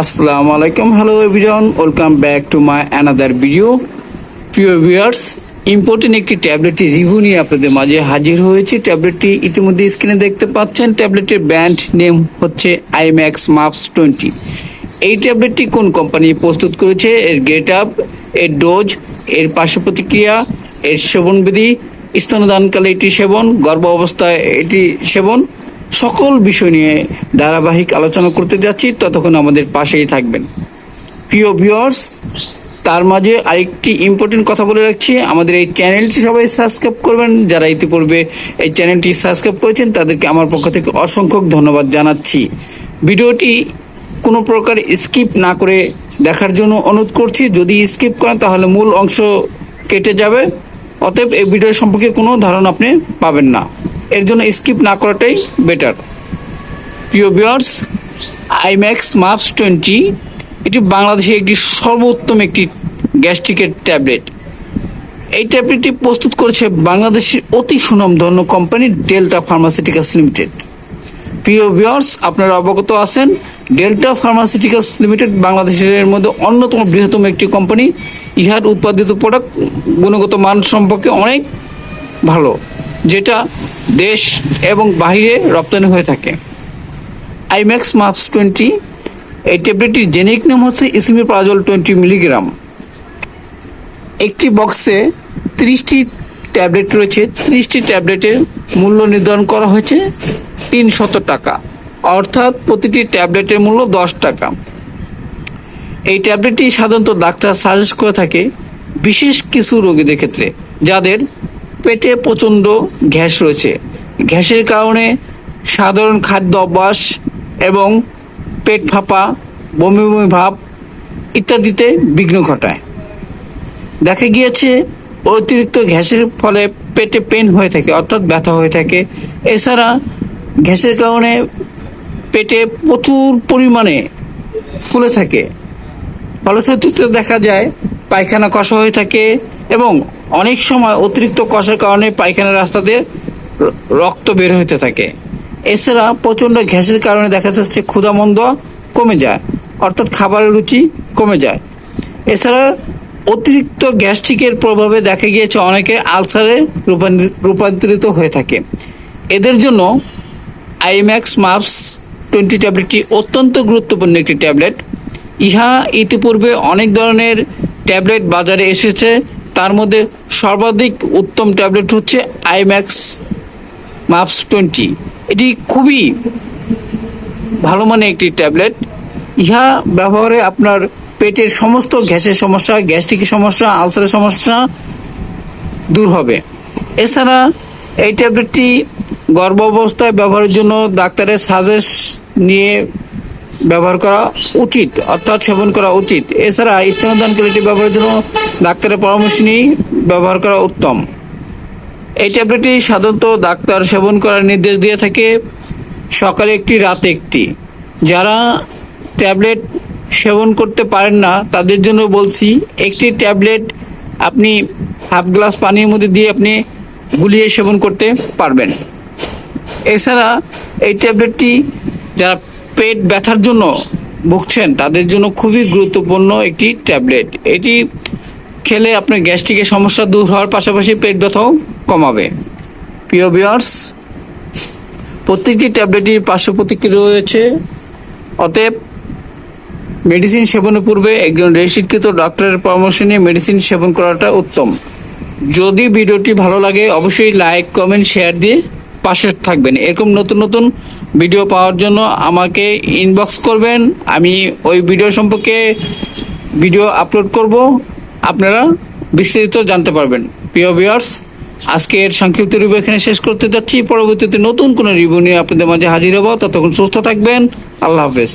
আসসালামু আলাইকুম। Hello everyone welcome back to my another video প্রিয় ভিউয়ার্স ইম্পর্টেন্ট একটি ট্যাবলেটের রিভিউ নিয়ে আপনাদের মাঝে হাজির হয়েছি। ট্যাবলেটটি ইতিমধ্যে স্ক্রিনে দেখতে পাচ্ছেন। ট্যাবলেটের ব্র্যান্ড নেম হচ্ছে আইম্যাক্স মাপস টোয়েন্টি এই ট্যাবলেটটি কোন কোম্পানি প্রস্তুত করেছে? এর গেট আপ এর ডোজ এর পার্শ্ব প্রতিক্রিয়া, এর সেবনবিধি, স্তনদানকালে এটি সেবন গর্ভ অবস্থায় এটি সেবন সকল বিষয় নিয়ে ধারাবাহিক আলোচনা করতে যাচ্ছি, ততক্ষণ আমাদের পাশেই থাকবেন। প্রিয় ভিউয়ার্স তার মাঝে আরেকটি ইম্পর্টেন্ট কথা বলে রাখছি। আমাদের এই চ্যানেলটি সবাই সাবস্ক্রাইব করবেন। যারা ইতিপূর্বে এই চ্যানেলটি সাবস্ক্রাইব করেছেন, তাদেরকে আমার পক্ষ থেকে অসংখ্য ধন্যবাদ জানাচ্ছি। ভিডিওটি কোনো প্রকার স্কিপ না করে দেখার জন্য অনুরোধ করছি। যদি স্কিপ করেন, তাহলে মূল অংশ কেটে যাবে। অতএব এই ভিডিও সম্পর্কে কোনো ধারণা আপনি পাবেন না। এর জন্য স্কিপ না করাটাই বেটার প্রিয় ভিউয়ার্স আইম্যাক্স মাপস টোয়েন্টি এটি বাংলাদেশে একটি সর্বোত্তম একটি গ্যাস্ট্রিকের ট্যাবলেট এই ট্যাবলেটটি প্রস্তুত করেছে বাংলাদেশের অতি সুনামধন্য কোম্পানি ডেল্টা ফার্মাসিউটিক্যালস লিমিটেড প্রিয় ভিউয়ার্স আপনারা অবগত আছেন ডেল্টা ফার্মাসিউটিক্যালস লিমিটেড বাংলাদেশের মধ্যে অন্যতম বৃহত্তম একটি কোম্পানি ইহার উৎপাদিত প্রোডাক্ট গুণগত মান সম্পর্কে অনেক ভালো। যেটা দেশ এবং বাহিরে রপ্তানি হয়ে থাকে। আইম্যাক্স মাপস টোয়েন্টি এই ট্যাবলেটটির জেনেরিক নাম হচ্ছে ইসমি প্রাজল টোয়েন্টি মিলিগ্রাম একটি বক্সে ত্রিশটি ট্যাবলেট রয়েছে। ত্রিশটি ট্যাবলেটের মূল্য নির্ধারণ করা হয়েছে তিনশত টাকা। অর্থাৎ প্রতিটি ট্যাবলেটের মূল্য দশ টাকা। এই ট্যাবলেটটি সাধারণত ডাক্তার সাজেস্ট করে থাকে বিশেষ কিছু রোগীদের ক্ষেত্রে, যাদের পেটে প্রচণ্ড গ্যাস রয়েছে। গ্যাসের কারণে সাধারণ খাদ্য অভ্যাস এবং পেট ফাঁপা, বমি বমি ভাব ইত্যাদিতে বিঘ্ন ঘটায়। দেখা গিয়েছে অতিরিক্ত গ্যাসের ফলে পেটে পেন হয়ে থাকে, অর্থাৎ ব্যথা হয়ে থাকে। এছাড়া গ্যাসের কারণে পেটে প্রচুর পরিমাণে ফুলে থাকে। ফলশ্রুতিতে দেখা যায় পায়খানা কষা হয়ে থাকে এবং অনেক সময় অতিরিক্ত কষার কারণে পায়খানার রাস্তা দিয়ে রক্ত বের হতে থাকে। এছাড়া প্রচণ্ড গ্যাসের কারণে দেখা যাচ্ছে ক্ষুধামন্দ কমে যায়, অর্থাৎ খাবারের রুচি কমে যায়। এছাড়া অতিরিক্ত গ্যাস্ট্রিকের প্রভাবে দেখা গিয়েছে অনেকে আলসারে রূপান্তরি- রূপান্তরিত হয়ে থাকে। এদের জন্য আইম্যাক্স মাপস টোয়েন্টি ট্যাবলেটটি অত্যন্ত গুরুত্বপূর্ণ একটি ট্যাবলেট। ইহা ইতিপূর্বে অনেক ধরনের ট্যাবলেট বাজারে এসেছে তার মধ্যে সর্বাধিক উত্তম ট্যাবলেট হচ্ছে আইম্যাক্স মাপস টোয়েন্টি। এটি খুবই ভালো মানের একটি ট্যাবলেট। ইহা ব্যবহারে আপনার পেটের সমস্ত গ্যাসের সমস্যা, গ্যাস্ট্রিকের সমস্যা, আলসারের সমস্যা দূর হবে। এছাড়া এই ট্যাবলেটটি গর্ভ অবস্থায় ব্যবহারের জন্য ডাক্তারের সাজেস নিয়ে ব্যবহার করা উচিত, অর্থাৎ সেবন করা উচিত। এছাড়া স্তনদানকারী এটি ব্যবহারের জন্য ডাক্তারের পরামর্শ নিয়েই ব্যবহার করা উত্তম। এই ট্যাবলেটটি সাধারণত ডাক্তার সেবন করার নির্দেশ দিয়ে থাকে, সকালে একটি, রাতে একটি। যারা ট্যাবলেট সেবন করতে পারেন না, তাদের জন্য বলছি, একটি ট্যাবলেট আপনি হাফ গ্লাস পানির মধ্যে দিয়ে আপনি গুলিয়ে সেবন করতে পারবেন। এছাড়া এই ট্যাবলেটটি যারা পেট ব্যথার জন্য ভুগছেন, তাদের জন্য খুবই গুরুত্বপূর্ণ একটি ট্যাবলেট। এটি খেলে আপনার গ্যাস্ট্রিকের সমস্যা দূর হওয়ার পাশাপাশি পেট ব্যথাও কমাবে। প্রিয় বিয়ার্স প্রত্যেকটি ট্যাবলেটই পার্শ্ব প্রতিক্রিয়া রয়েছে। অতএব, মেডিসিন সেবনের পূর্বে একজন রেজিস্ট্রিকৃত ডক্টরের পরামর্শ নিয়ে মেডিসিন সেবন করাটা উত্তম। যদি ভিডিওটি ভালো লাগে, অবশ্যই লাইক, কমেন্ট, শেয়ার দিয়ে পাশে থাকবেন। এরকম নতুন নতুন ভিডিও পাওয়ার জন্য আমাকে ইনবক্স করবেন। আমি ওই ভিডিও সম্পর্কে ভিডিও আপলোড করব। আপনারা বিস্তারিত জানতে পারবেন। প্রিয় ভিউয়ার্স আজকের সংক্ষিপ্ত রিভিউ এখানে শেষ করতে যাচ্ছি। পরবর্তীতে নতুন কোনো রিভিউ নিয়ে আপনাদের মাঝে হাজির হব। ততক্ষণ সুস্থ থাকবেন। আল্লাহ হাফেজ।